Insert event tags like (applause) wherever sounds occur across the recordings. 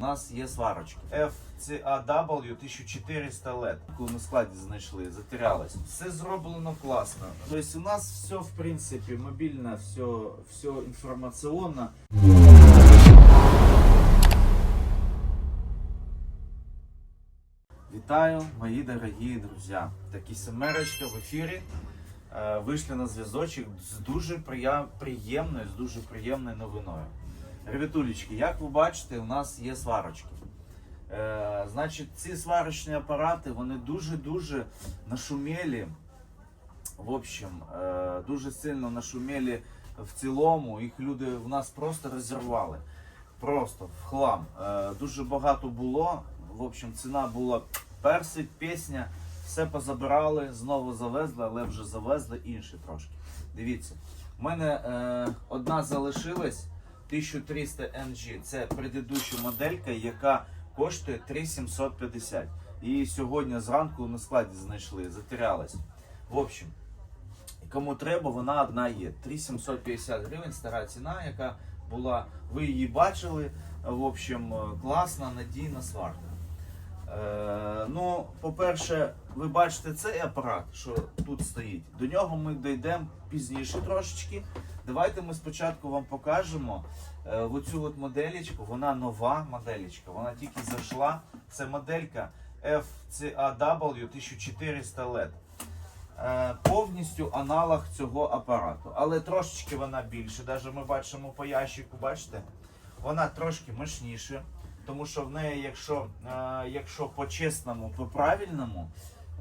У нас є сварочки. FCAW 1400 LED. Яку на складі знайшли, затерялась. Все зроблено класно. Тобто у нас все, в принципі, мобільне, все, все інформаційно. Вітаю, мої дорогі друзі. Такі семерочка в ефірі. Е, Вийшли на зв'язочок з дуже приємною, з дуже приємною новиною. Ребятулечки, як ви бачите, у нас є сварочки. Е, значить, ці сварочні апарати вони дуже-дуже нашумілі. В общем, е, дуже сильно нашумілі в цілому. Їх люди в нас просто розірвали. Просто в хлам. Е, дуже багато було. В общем, ціна була персик, пісня. Все позабирали, знову завезли, але вже завезли інші трошки. Дивіться, в мене е, одна залишилась 1300 NG. Це предыдуща моделька, яка коштує 3750. Її сьогодні зранку на складі знайшли, затерялась. В общем, кому треба, вона одна є. 3750 гривень, стара ціна, яка була. Ви її бачили. В общем, класна, надійна сварка. Е, ну, по-перше, ви бачите цей апарат, що тут стоїть. До нього ми дійдемо пізніше трошечки. Давайте ми спочатку вам покажемо е, оцю от моделечку. Вона нова моделечка, вона тільки зайшла. Це моделька FCAW 1400 LED. Е, повністю аналог цього апарату. Але трошечки вона більше. Навіть ми бачимо по ящику, бачите? Вона трошки мощніша. Тому що в неї, якщо, е, якщо по-чесному, по-правильному,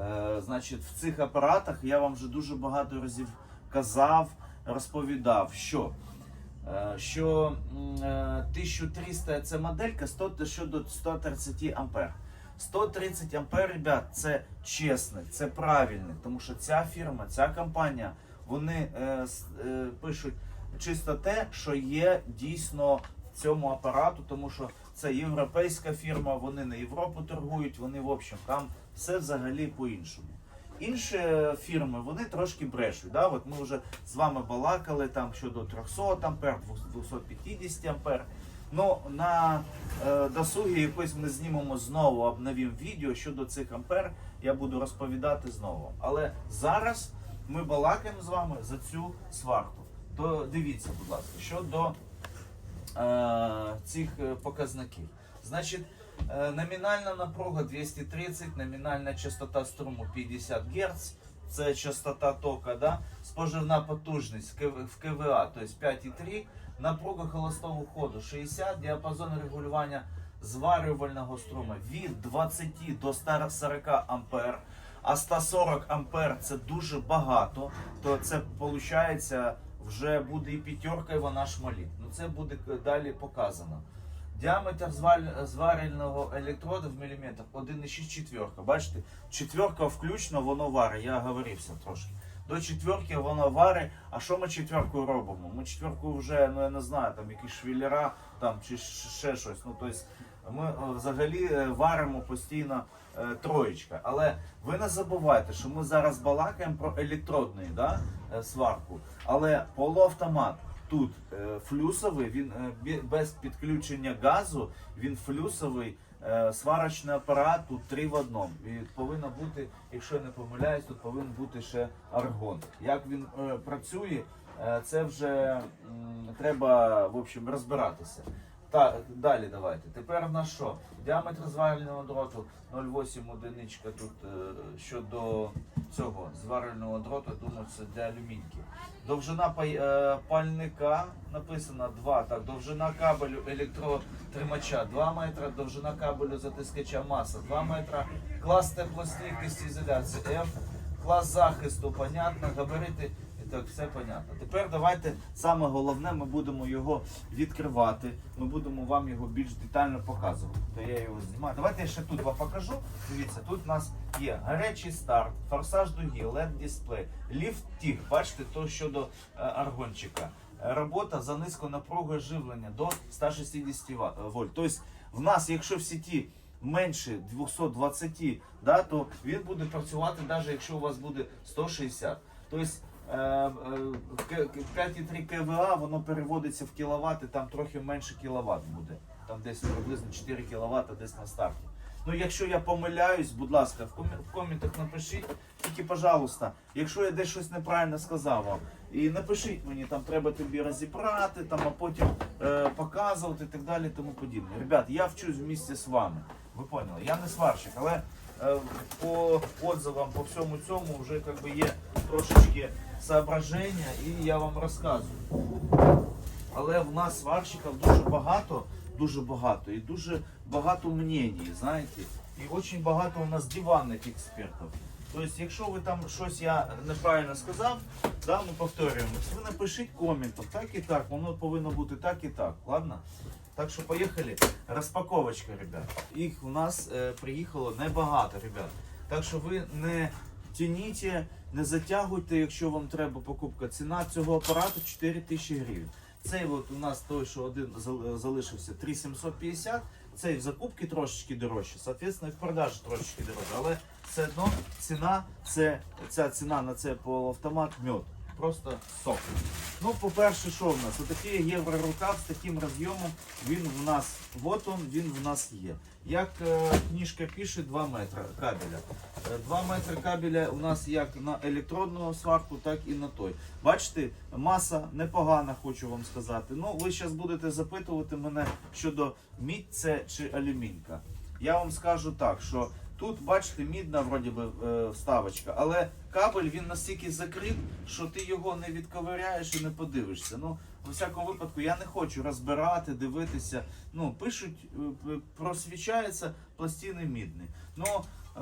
е, значить в цих апаратах я вам вже дуже багато разів казав, розповідав, що, е, що е, 1300 це моделька 100 щодо 130 ампер. 130 ампер, ребят, це чесне, це правильне, тому що ця фірма, ця компанія, вони е, е, пишуть чисто те, що є дійсно в цьому апарату, тому що це європейська фірма, вони на Європу торгують, вони в общем там все взагалі по-іншому. Інші фірми вони трошки брешуть. Да? От ми вже з вами балакали там щодо 300 ампер, 250 ампер. Ну на е, досугі якось ми знімемо знову, обновимо відео щодо цих ампер. Я буду розповідати знову. Але зараз ми балакаємо з вами за цю сварку. То дивіться, будь ласка, щодо е, цих е, показників. Значить, номінальна напруга 230, номінальна частота струму 50 Гц, це частота тока, да? споживна потужність в КВА, тобто 5,3, напруга холостого ходу 60, діапазон регулювання зварювального струму від 20 до 140 ампер. А 140 ампер це дуже багато, то це виходить вже буде і п'ятерка, і вона шмалить. Ну це буде далі показано. Діаметр зварювального електроду в міліметрах 1,6 четверка. Бачите, четверка включно, воно варить, я говорився трошки. До четверки воно варить. А що ми четверкою робимо? Ми четверку вже, ну я не знаю, там якісь швілера там, чи ще щось. Ну, тобто, ми е, взагалі е, варимо постійно е, троєчка. Але ви не забувайте, що ми зараз балакаємо про електродний да, е, сварку. Але полуавтомат тут е, флюсовий, він е, без підключення газу, він флюсовий. е, Сварочний апарат тут три в одному. І повинно бути, якщо я не помиляюсь, тут повинен бути ще аргон. Як він працює, це вже треба в общем, розбиратися. Так, далі давайте. Тепер на що? Діаметр зварювального дроту 0,8 одиничка тут е, щодо цього зварювального дроту, думаю, це для алюміньків. Довжина пай- е, пальника написано 2. Так, довжина кабелю електротримача 2 метра, довжина кабелю затискача маса 2 метра, клас теплостійкості ізоляції F, клас захисту, понятно, габарити. Так, все понятно. Тепер давайте саме головне, ми будемо його відкривати. Ми будемо вам його більш детально показувати. То я його знімаю. Давайте я ще тут вам покажу. Дивіться, тут у нас є гарячий старт, форсаж дуги, LED дисплей, ліфт тік. Бачите, то щодо е, аргончика. Робота за низькою напругою живлення до 160 е, вольт. Тобто в нас, якщо в сіті менше 220, да, то він буде працювати навіть якщо у вас буде 160. Тобто 5,3 КВА воно переводиться в кіловат, там трохи менше кіловат буде. там десь приблизно 4 кВт десь на старті. Ну, якщо я помиляюсь, будь ласка, в, комі- в коментах напишіть, тільки, пожалуйста, якщо я десь щось неправильно сказав вам, і напишіть мені, там треба тобі розібрати, там, а потім е, показувати і так далі, тому подібне. Ребят, я вчусь в місті з вами. Ви поняли? Я не сварщик, але е, по отзывам, по всьому цьому вже как би, є трошечки соображення, і я вам розказую. Але в нас сварщиків дуже багато, дуже багато, і дуже багато мнень, знаєте. І дуже багато у нас диванних експертів. Тобто, якщо ви там щось я неправильно сказав, да, ми повторюємось, ви напишіть коментом, так і так, воно повинно бути так і так, ладно? Так що поїхали. Розпаковочка, ребят. Їх у нас е, приїхало небагато, ребят. Так що ви не тяніть, не затягуйте, якщо вам треба покупка. Ціна цього апарату 4 тисячі гривень. Цей от у нас той, що один зал- залишився 3750, цей в закупці трошечки дорожче, соответственно, і в продажі трошечки дорожче. Але все одно ціна, це, ця ціна на цей полуавтомат мед. Просто сок. Ну, по-перше, що в нас? Отакий єврорукав з таким роз'ємом. Він в нас, от он, він в нас є. Як е, книжка пише, 2 метри кабеля. Е, 2 метри кабеля у нас як на електронну сварку, так і на той. Бачите, маса непогана, хочу вам сказати. Ну, ви зараз будете запитувати мене щодо мідь це чи алюмінька. Я вам скажу так, що тут, бачите, мідна вроді би е, вставочка, але кабель він настільки закрит, що ти його не відковиряєш і не подивишся. Ну, у всякому випадку, я не хочу розбирати, дивитися. Ну, пишуть, е, просвічається пластини мідні. Ну,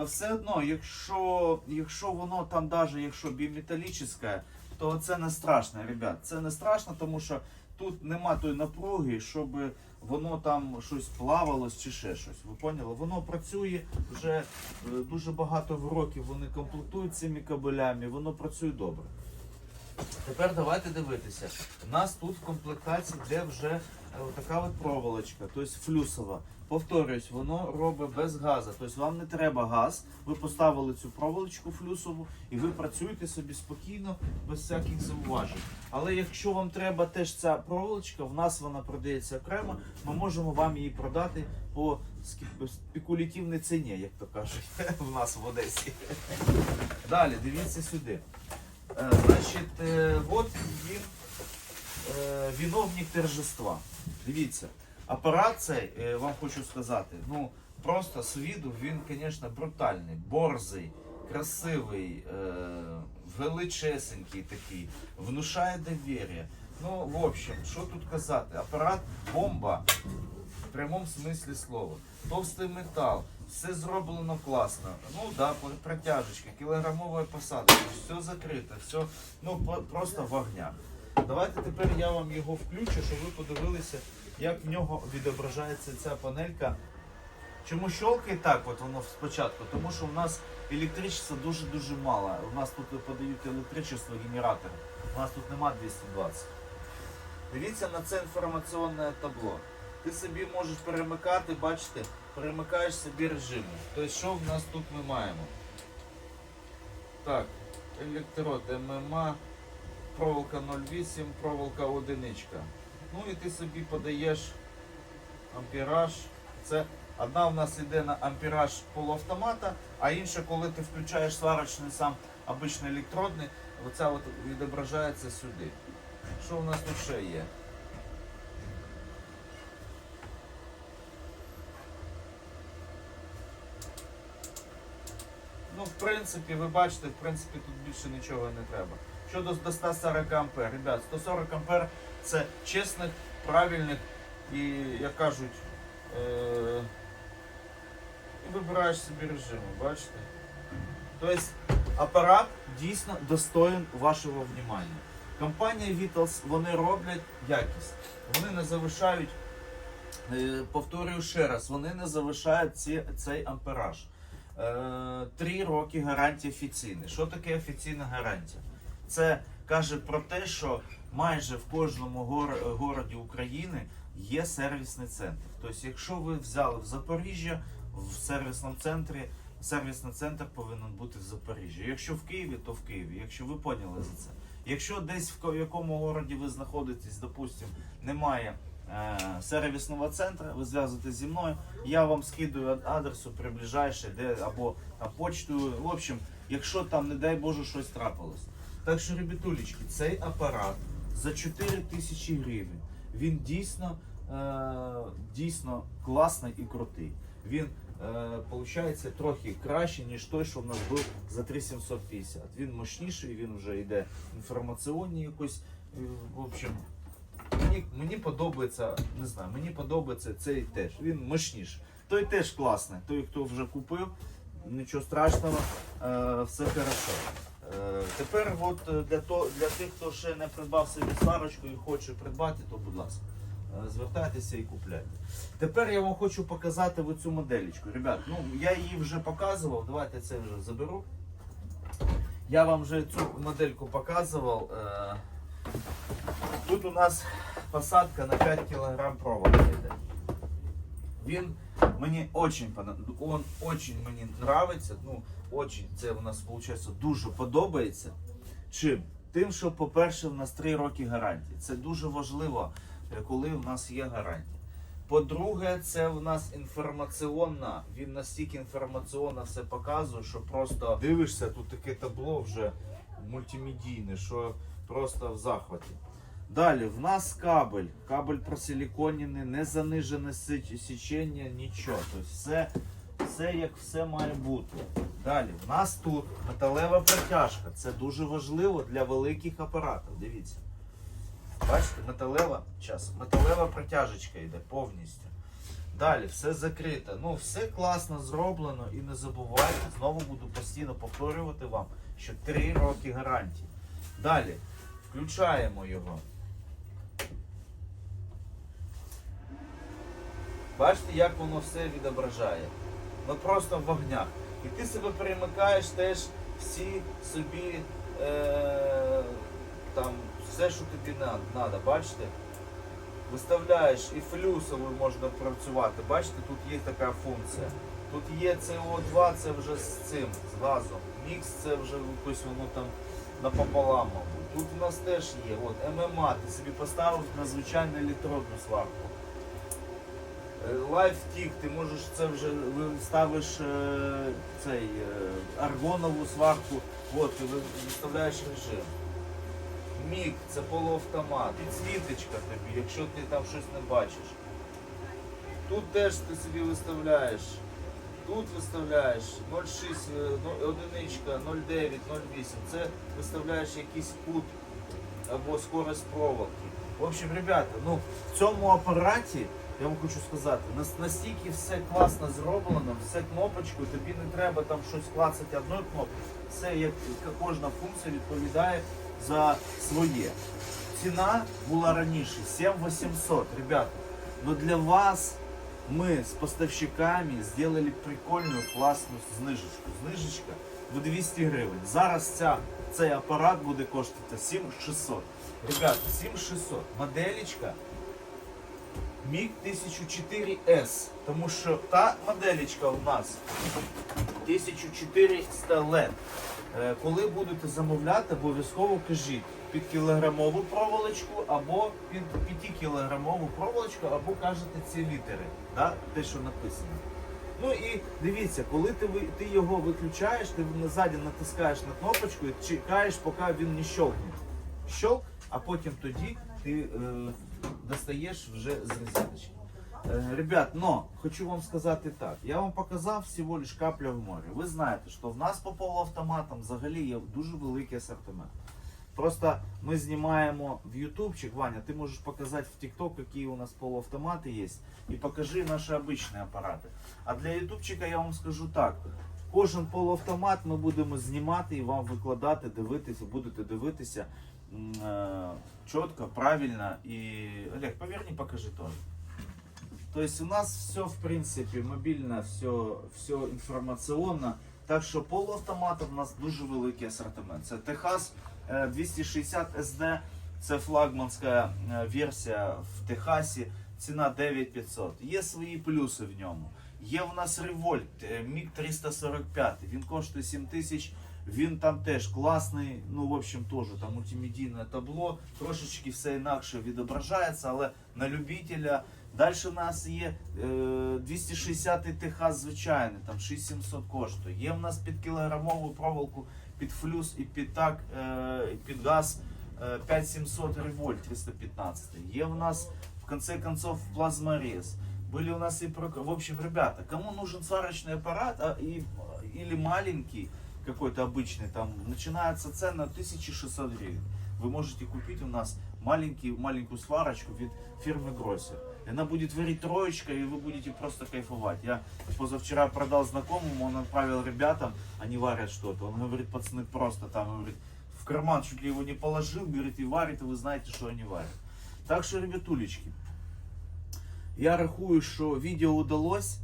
е, все одно, якщо, якщо воно там, навіть якщо біметалічне, то це не страшно, ребят. Це не страшно, тому що тут нема тої напруги, щоб воно там щось плавалось чи ще щось. Ви поняли? Воно працює вже е, дуже багато років. Вони комплектують цими кабелями, воно працює добре. Тепер давайте дивитися. У нас тут в комплектації де вже е, така от проволочка, тобто флюсова. Повторюсь, воно робить без газу. Тобто вам не треба газ. Ви поставили цю проволочку флюсову і ви працюєте собі спокійно, без всяких зауважень. Але якщо вам треба теж ця проволочка, в нас вона продається окремо, ми можемо вам її продати по спекулятивній ціні, як то кажуть, (laughs) в нас в Одесі. Далі, дивіться сюди. Е, Значить, е, от він е, виновник торжества. Дивіться, апарат цей, е, вам хочу сказати, ну просто з виду він, звісно, брутальний, борзий, красивий, е, величесенький такий, внушає довір'я. Ну, в общем, що тут казати? Апарат бомба в прямому смислі слова. Товстий метал, все зроблено класно. Ну да, пр- протяжечка, кілограмова посадка, все закрите, все ну просто в. Давайте тепер я вам його включу, щоб ви подивилися, як в нього відображається ця панелька. Чому щолкає так, от воно спочатку? Тому що в нас електричества дуже-дуже мало. У нас тут подають електричество генератори. У нас тут нема 220. Дивіться на це інформаційне табло. Ти собі можеш перемикати, бачите, перемикаєш собі режими. Тобто, що в нас тут ми маємо? Так, електрод ММА, проволока 0,8, проволока одиничка. Ну і ти собі подаєш ампераж. Це одна в нас йде на ампераж полуавтомата, а інша, коли ти включаєш сварочний сам обичний електродний, оця от відображається сюди. Що у нас тут ще є? Ну, в принципі, ви бачите, в принципі, тут більше нічого не треба. Щодо до 140 ампер, ребят, 140 ампер це чесних, правильних і, як кажуть, е- вибираєш собі режими, бачите? Тобто апарат дійсно достоин вашого внимання. Компанія Vitals, вони роблять якість. Вони не завишають, е, повторюю ще раз, вони не завишають ці, цей ампераж. Е, Три роки гарантії офіційної. Що таке офіційна гарантія? Це каже про те, що майже в кожному гор- городі України є сервісний центр. Тобто, якщо ви взяли в Запоріжжя, в сервісному центрі, сервісний центр повинен бути в Запоріжжі. Якщо в Києві, то в Києві. Якщо ви поняли за це. Якщо десь в якому городі ви знаходитесь, допустимо, немає е, сервісного центру, ви зв'язуєтесь зі мною, я вам скидаю адресу приближайше, де або там, почтою. В общем, якщо там, не дай Боже, щось трапилось. Так що, ребятулечки, цей апарат за 4 тисячі гривень. Він дійсно, е, дійсно класний і крутий. Він е, получається трохи краще, ніж той, що в нас був за 3750. Він мощніший, він вже йде інформаційний якось. е, В общем, мені, мені подобається, не знаю, мені подобається цей теж. Він мощніший. Той теж класний. Той, хто вже купив, нічого страшного, все хорошо. Е, Тепер от е, для, то, для тих, хто ще не придбав собі сварочку і хоче придбати, то будь ласка, е, звертайтеся і купляйте. Тепер я вам хочу показати оцю моделечку. Ребят, ну я її вже показував, давайте це вже заберу. Я вам вже цю модельку показував. Тут у нас посадка на 5 кг провода йде. Він мені очень, он очень мені нравиться. Ну, очень, це у нас виходить дуже подобається. Чим? Тим, що, по-перше, в нас 3 роки гарантії. Це дуже важливо, е, коли в нас є гарантія. По-друге, це в нас інформаційна. Він настільки інформаційно все показує, що просто дивишся, тут таке табло вже мультимедійне, що просто в захваті. Далі, в нас кабель. Кабель просиліконений, не занижене січення, нічого. Тобто все, все як все має бути. Далі, в нас тут металева протяжка. Це дуже важливо для великих апаратів. Дивіться. Бачите, металева, час, металева протяжечка йде повністю. Далі, все закрите. Ну, все класно зроблено і не забувайте, знову буду постійно повторювати вам, що 3 роки гарантії. Далі, включаємо його. Бачите, як воно все відображає. Ну просто в вогнях. І ти себе перемикаєш теж всі собі е, там все, що тобі треба, бачите? Виставляєш і флюсовою можна працювати. Бачите, тут є така функція. Тут є CO2, це вже з цим, з газом. Мікс це вже якось воно там напополам. Тут у нас теж є. От ММА, ти собі поставив на звичайну електродну сварку. Лайфтік, ти можеш це вже ви ставиш е, цей е, аргонову сварку, от ти виставляєш режим. Мік, це полуавтомат, підсвіточка тобі, якщо ти там щось не бачиш. Тут теж ти собі виставляєш. Тут виставляєш 0,6, е, ну, одиничка, 0,9, 0,8. Це виставляєш якийсь кут або скорость проводки. В общем, ребята, ну в цьому апараті я вам хочу сказати, настільки все класно зроблено, все кнопочкою, тобі не треба там щось клацати одною кнопкою. Все як кожна функція відповідає за своє. Ціна була раніше 7800, ребята. Но для вас ми з поставщиками зробили прикольну класну знижечку. Знижечка в 200 гривень. Зараз ця, цей апарат буде коштувати 7600. Ребята, 7600. Моделечка Міг 1004S, тому що та моделечка у нас 1400 LED. Е, Коли будете замовляти, обов'язково кажіть під кілограмову проволочку або під 5 кілограмову проволочку, або кажете ці літери, да? те, що написано. Ну і дивіться, коли ти, ти його виключаєш, ти назаді натискаєш на кнопочку і чекаєш, поки він не щелкне. Щелк, а потім тоді ти е, достаєш вже з розеточки. Е, Ребят, но хочу вам сказати так. Я вам показав всього лиш капля в морі. Ви знаєте, що в нас по полуавтоматам взагалі є дуже великий асортимент. Просто ми знімаємо в ютубчик, Ваня, ти можеш показати в TikTok, які у нас полуавтомати є, і покажи наші обичні апарати. А для ютубчика я вам скажу так. Кожен полуавтомат ми будемо знімати і вам викладати, дивитися, будете дивитися м, е, чітко, правильно. І Олег, поверни, покажи теж. То есть у нас все, в принципе, мобільно, все, все інформаційно. Так що полуавтоматів у нас дуже великий асортимент. Це Техас е, 260 SD, це флагманська е, версія в Техасі, ціна 9500. Є свої плюси в ньому. Є в нас е, MiG 345, він коштує Він там теж класний, ну, в общем, теж там мультимедійне табло, трошечки все інакше відображається, але на любителя. Далі в нас є е, 260 ТХ звичайний, там 6700 коштує. Є в нас під кілограмову проволоку, під флюс і під так, е, під газ е, 5700 револьт 315. Є в нас в конце концов плазморез. Были у нас и. В общем, ребята, кому нужен сварочный аппарат а, и, или маленький, какой-то обычный, там, начинается цена 1600 гривен. Вы можете купить у нас маленький, маленькую сварочку від фирмы Гроссер. Она будет варить троечка, и вы будете просто кайфовать. Я позавчера продал знакомому, он отправил ребятам, они варят что-то. Он говорит, пацаны, просто там, говорит, в карман чуть ли его не положил, говорит, и варит, и вы знаете, что они варят. Так що, ребятулечки, я рахую, що відео удалось.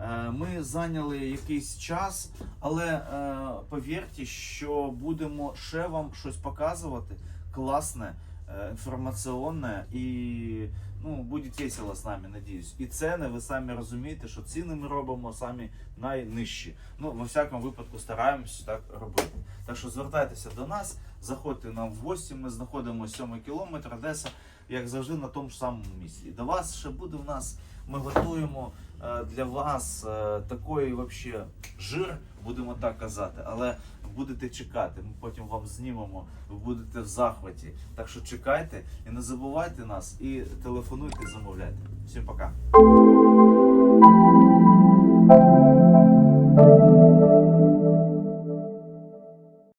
Е, Ми зайняли якийсь час, але е, повірте, що будемо ще вам щось показувати класне, е, інформаційне і ну, буде весело з нами, надіюсь. І ціни, ви самі розумієте, що ціни ми робимо самі найнижчі. Ну, во всякому випадку стараємося так робити. Так що звертайтеся до нас, заходьте нам в гості. Ми знаходимося 7 кілометр Одеса, як завжди, на тому ж самому місці. До вас ще буде в нас. Ми готуємо для вас такої такий вообще жир, будемо так казати, але будете чекати. Ми потім вам знімемо, ви будете в захваті. Так що чекайте і не забувайте нас, і телефонуйте, замовляйте. Всім пока.